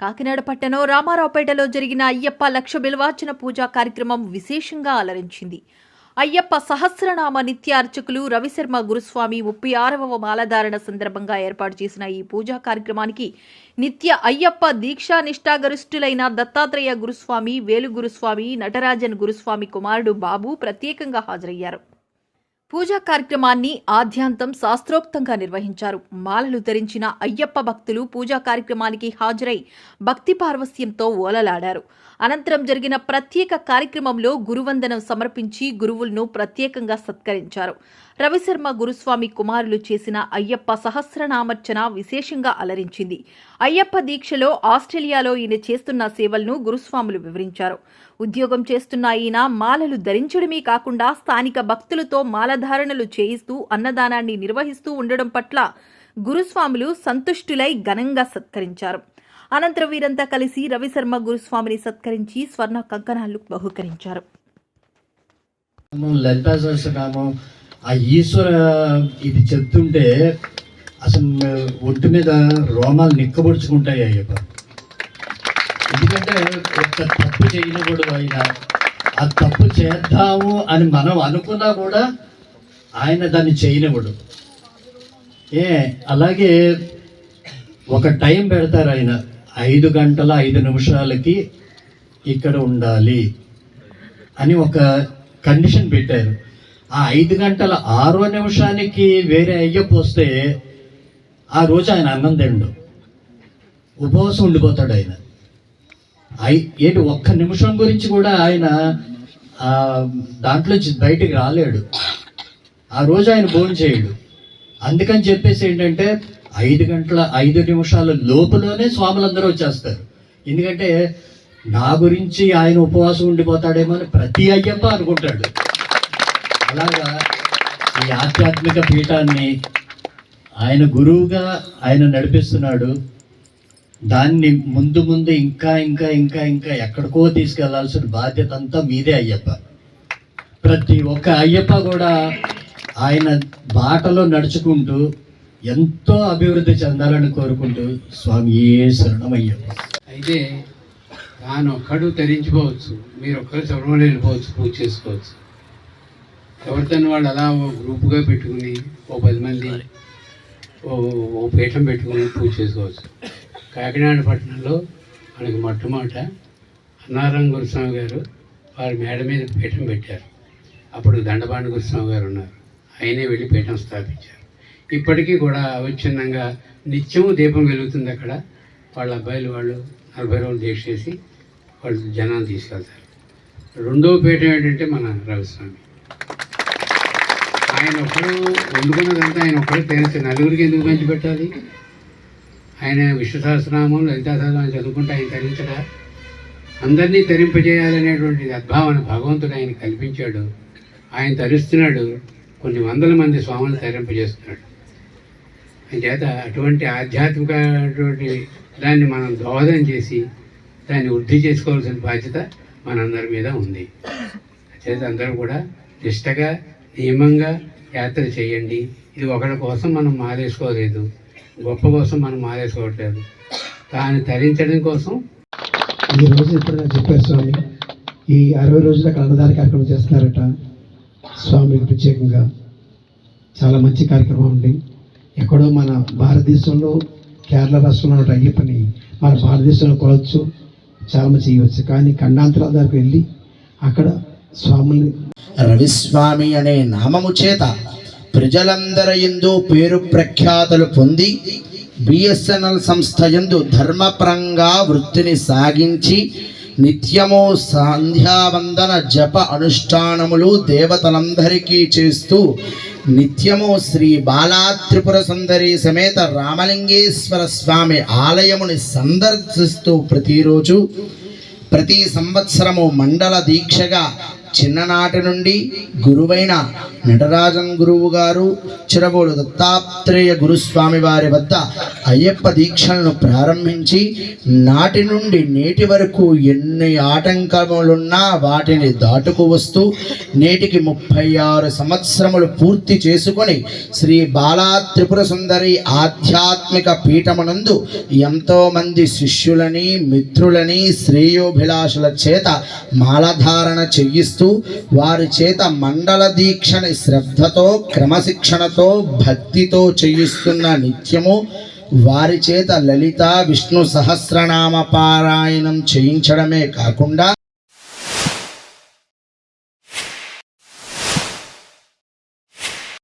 కాకినాడ పట్టణం రామారావుపేటలో జరిగిన అయ్యప్ప లక్ష బిల్వార్చన పూజా కార్యక్రమం విశేషంగా అలరించింది. అయ్యప్ప సహస్రనామ నిత్య అర్చకులు రవిశర్మ గురుస్వామి ముప్పై ఆరవ మాలధారణ సందర్భంగా ఏర్పాటు చేసిన ఈ పూజా కార్యక్రమానికి నిత్య అయ్యప్ప దీక్షా నిష్ఠాగరిష్ఠులైన దత్తాత్రేయ గురుస్వామి వేలు గురుస్వామి నటరాజన్ గురుస్వామి కుమారుడు బాబు ప్రత్యేకంగా హాజరయ్యారు. పూజా కార్యక్రమాన్ని ఆద్యాంతం శాస్త్రోక్తంగా నిర్వహించారు. మాలలు ధరించిన అయ్యప్ప భక్తులు పూజా కార్యక్రమానికి హాజరై భక్తి పార్వస్యంతో ఓలలాడారు. అనంతరం జరిగిన ప్రత్యేక కార్యక్రమంలో గురువందనం సమర్పించి గురువులను ప్రత్యేకంగా సత్కరించారు. రవిశర్మ గురుస్వామి కుమారులు చేసిన అయ్యప్ప సహస్రనామర్చన విశేషంగా అలరించింది. అయ్యప్ప దీక్షలో ఆస్ట్రేలియాలో ఈయన చేస్తున్న సేవలను గురుస్వాములు వివరించారు. ఉద్యోగం చేస్తున్న ఈయన మాలలు ధరించడమే కాకుండా స్థానిక భక్తులతో మాలధారణలు చేయిస్తూ అన్నదానాన్ని నిర్వహిస్తూ ఉండడం పట్ల గురుస్వాములు సంతుష్టులై ఘనంగా సత్కరించారు. అనంతరం వీరంతా కలిసి రవిశర్మ గురుస్వామిని సత్కరించి స్వర్ణ కంకణాలు బహుకరించారు. ఆ ఈశ్వర ఇది చెప్తుంటే అసలు ఒంటి మీద రోమాలు నిక్కబొడుచుకుంటాయి అయ్యప్ప. ఎందుకంటే ఒక్క తప్పు చేయకూడదు ఆయన. ఆ తప్పు చేద్దాము అని మనం అనుకున్నా కూడా ఆయన దాన్ని చేయనివ్వడు. ఏ అలాగే ఒక టైం పెడతారు ఆయన. ఐదు గంటల ఐదు నిమిషాలకి ఇక్కడ ఉండాలి అని ఒక కండిషన్ పెట్టారు. ఆ ఐదు గంటల ఆరో నిమిషానికి వేరే అయ్యప్ప వస్తే ఆ రోజు ఆయన అన్నం తిండు. ఉపవాసం ఉండిపోతాడు ఆయన. ఏంటి ఒక్క నిమిషం గురించి కూడా ఆయన దాంట్లో దాంట్లోంచి బయటికి రాలేడు. ఆ రోజు ఆయన భోజనం చేయడు. అందుకని చెప్పేసి ఏంటంటే ఐదు గంటల ఐదు నిమిషాల లోపలనే స్వాములందరూ వచ్చేస్తారు. ఎందుకంటే నా గురించి ఆయన ఉపవాసం ఉండిపోతాడేమో అని ప్రతి అయ్యప్ప అనుకుంటాడు. అలాగా ఈ ఆధ్యాత్మిక పీఠాన్ని ఆయన గురువుగా ఆయన నడిపిస్తున్నాడు. దాన్ని ముందు ముందు ఇంకా ఇంకా ఇంకా ఇంకా ఎక్కడికో తీసుకెళ్ళాల్సిన బాధ్యత అంతా మీదే అయ్యప్ప. ప్రతి ఒక్క అయ్యప్ప కూడా ఆయన బాటలో నడుచుకుంటూ ఎంతో అభివృద్ధి చెందాలని కోరుకుంటూ స్వామి ఏ శరణమయ్యప్ప అయితే తాను ఒక్కడు ధరించుకోవచ్చు మీరు ఒక్కరు శబరిమల వెళ్ళిపోవచ్చు పూజ చేసుకోవచ్చు. ఎవరితో వాళ్ళు అలా ఓ గ్రూప్గా పెట్టుకుని ఓ పది మంది ఓ ఓ పీఠం పెట్టుకుని పూజ చేసుకోవచ్చు. కాకినాడ పట్టణంలో మనకి మొట్టమొదట అన్నారం గురుస్వామి గారు వారి మేడ మీద పీఠం పెట్టారు. అప్పుడు దండపాండ గురుస్వామి గారు ఉన్నారు. ఆయనే వెళ్ళి పీఠం స్థాపించారు. ఇప్పటికీ కూడా అవిచ్ఛిన్నంగా నిత్యం దీపం వెలుగుతుంది అక్కడ. వాళ్ళ అబ్బాయిలు వాళ్ళు నలభై రోజులు దీక్ష చేసి వాళ్ళు జనాన్ని తీసుకెళ్తారు. రెండవ పీఠం ఏంటంటే మన రవిస్వామి ఆయన ఒకరు వండుకున్నదంతా ఆయన ఒకరు తెలిసి నలుగురికి ఎందుకు పంచి పెట్టాలి ఆయన విశ్వసహస్రనామం సహస్రనామం చదువుకుంటే ఆయన తరించడా అందరినీ తరింపజేయాలనేటువంటి సద్భావన భగవంతుడు ఆయన కల్పించాడు. ఆయన తరిస్తున్నాడు. కొన్ని వందల మంది స్వాములు తరింపజేస్తున్నాడు. చేత అటువంటి ఆధ్యాత్మికటువంటి దాన్ని మనం దోహదం చేసి దాన్ని వృద్ధి చేసుకోవాల్సిన బాధ్యత మనందరి మీద ఉంది. చేత అందరూ కూడా నిష్టగా నియమంగా యాత్ర చేయండి. ఇది ఒకరి కోసం మనం మారేసుకోలేదు గొప్ప కోసం మనం మారేసుకోవట్లేదు తాను తరించడం కోసం ఈ రోజు ఇప్పుడు చెప్పారు స్వామి ఈ అరవై రోజుల కన్నదాన కార్యక్రమం చేస్తున్నారట. స్వామికి ప్రత్యేకంగా చాలా మంచి కార్యక్రమం ఉంది ఎక్కడో మన భారతదేశంలో కేరళ రాష్ట్రంలో ఉన్న అయ్యప్పని మన భారతదేశంలో కొలవచ్చు చాలా మంది చేయవచ్చు. కానీ ఖండాంతరాల దగ్గరికి వెళ్ళి అక్కడ స్వాముల్ని రవిస్వామి అనే నామము చేత ప్రజలందరి యందు పేరు ప్రఖ్యాతలు పొంది బిఎస్ఎన్ఎల్ సంస్థ యందు ధర్మపరంగా వృత్తిని సాగించి నిత్యము సంధ్యావందన జప అనుష్ఠానములు దేవతలందరికీ చేస్తూ నిత్యము శ్రీ బాలా త్రిపుర సుందరి సమేత రామలింగేశ్వర స్వామి ఆలయముని సందర్శిస్తూ ప్రతిరోజు ప్రతి సంవత్సరము మండల దీక్షగా చిన్ననాటి నుండి గురువైన నటరాజన్ గురువు గారు చిరబోడు దత్తాత్రేయ గురుస్వామి వారి వద్ద అయ్యప్ప దీక్షలను ప్రారంభించి నాటి నుండి నేటి వరకు ఎన్ని ఆటంకములున్నా వాటిని దాటుకు వస్తూ నేటికి ముప్పై ఆరు సంవత్సరములు పూర్తి చేసుకొని శ్రీ బాలా త్రిపుర సుందరి ఆధ్యాత్మిక పీఠమునందు ఎంతోమంది శిష్యులని మిత్రులని శ్రేయోభిలాషుల చేత మాలధారణ చెయ్యిస్తూ వారి చేత మండల దీక్షని శ్రద్ధతో క్రమశిక్షణతో భక్తితో చేయిస్తున్న నిత్యము వారి చేత లలిత విష్ణు సహస్రనామ పారాయణం చేయించడమే కాకుండా